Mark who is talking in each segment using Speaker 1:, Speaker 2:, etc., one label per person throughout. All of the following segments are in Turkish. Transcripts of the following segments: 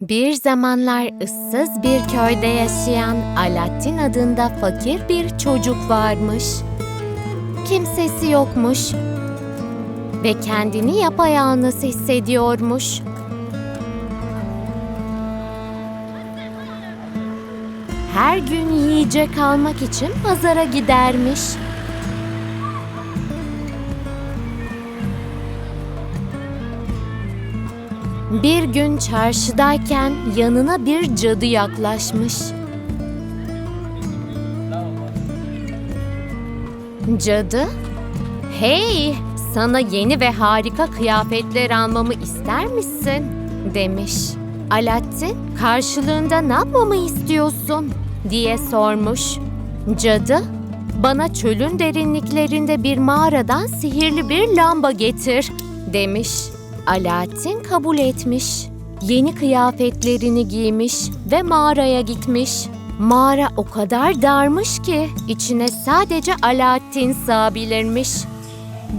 Speaker 1: Bir zamanlar ıssız bir köyde yaşayan Alaaddin adında fakir bir çocuk varmış. Kimsesi yokmuş ve kendini yapayalnız hissediyormuş. Her gün yiyecek almak için pazara gidermiş. Bir gün çarşıdayken yanına bir cadı yaklaşmış. Cadı, "Hey, sana yeni ve harika kıyafetler almamı ister misin?" demiş. Alaaddin, "Karşılığında ne yapmamı istiyorsun?" diye sormuş. Cadı, "Bana çölün derinliklerinde bir mağaradan sihirli bir lamba getir." demiş. Alaaddin kabul etmiş. Yeni kıyafetlerini giymiş ve mağaraya gitmiş. Mağara o kadar darmış ki içine sadece Alaaddin sığabilirmiş.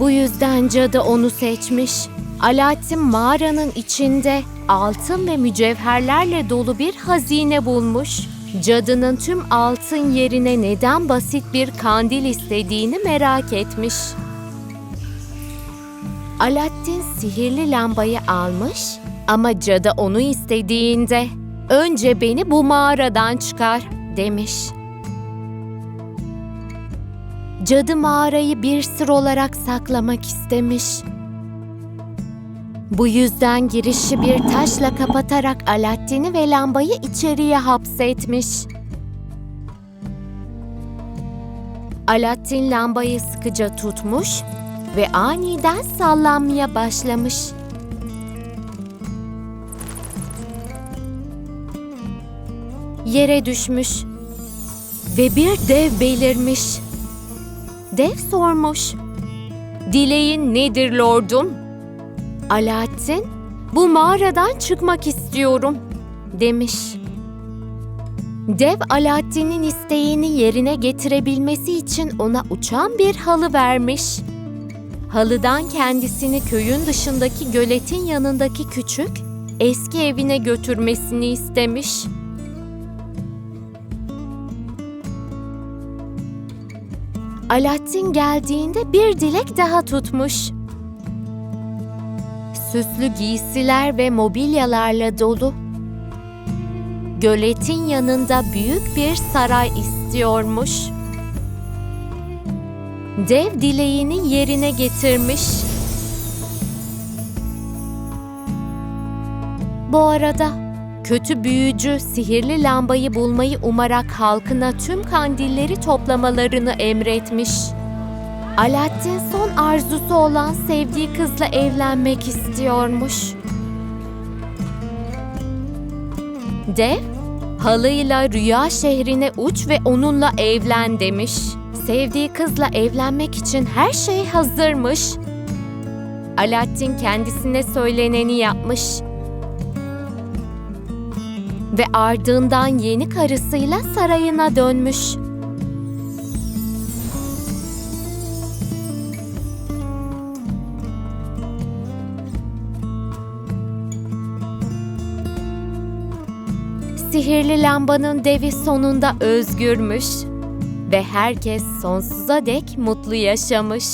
Speaker 1: Bu yüzden cadı onu seçmiş. Alaaddin mağaranın içinde altın ve mücevherlerle dolu bir hazine bulmuş. Cadının tüm altın yerine neden basit bir kandil istediğini merak etmiş. Alaaddin sihirli lambayı almış ama cadı onu istediğinde önce beni bu mağaradan çıkar demiş. Cadı mağarayı bir sır olarak saklamak istemiş. Bu yüzden girişi bir taşla kapatarak Alaaddin'i ve lambayı içeriye hapsetmiş. Alaaddin lambayı sıkıca tutmuş ve aniden sallanmaya başlamış. Yere düşmüş ve bir dev belirmiş. Dev sormuş. Dileğin nedir lordum? Alaaddin, bu mağaradan çıkmak istiyorum demiş. Dev Alaaddin'in isteğini yerine getirebilmesi için ona uçan bir halı vermiş. Halıdan kendisini köyün dışındaki göletin yanındaki küçük, eski evine götürmesini istemiş. Alaaddin geldiğinde bir dilek daha tutmuş. Süslü giysiler ve mobilyalarla dolu. Göletin yanında büyük bir saray istiyormuş. Dev dileğini yerine getirmiş. Bu arada kötü büyücü sihirli lambayı bulmayı umarak halkına tüm kandilleri toplamalarını emretmiş. Alaaddin son arzusu olan sevdiği kızla evlenmek istiyormuş. Dev, halıyla rüya şehrine uç ve onunla evlen demiş. Sevdiği kızla evlenmek için her şey hazırmış. Alaaddin kendisine söyleneni yapmış. Ve ardından yeni karısıyla sarayına dönmüş. Sihirli lambanın devi sonunda özgürmüş ve herkes sonsuza dek mutlu yaşamış.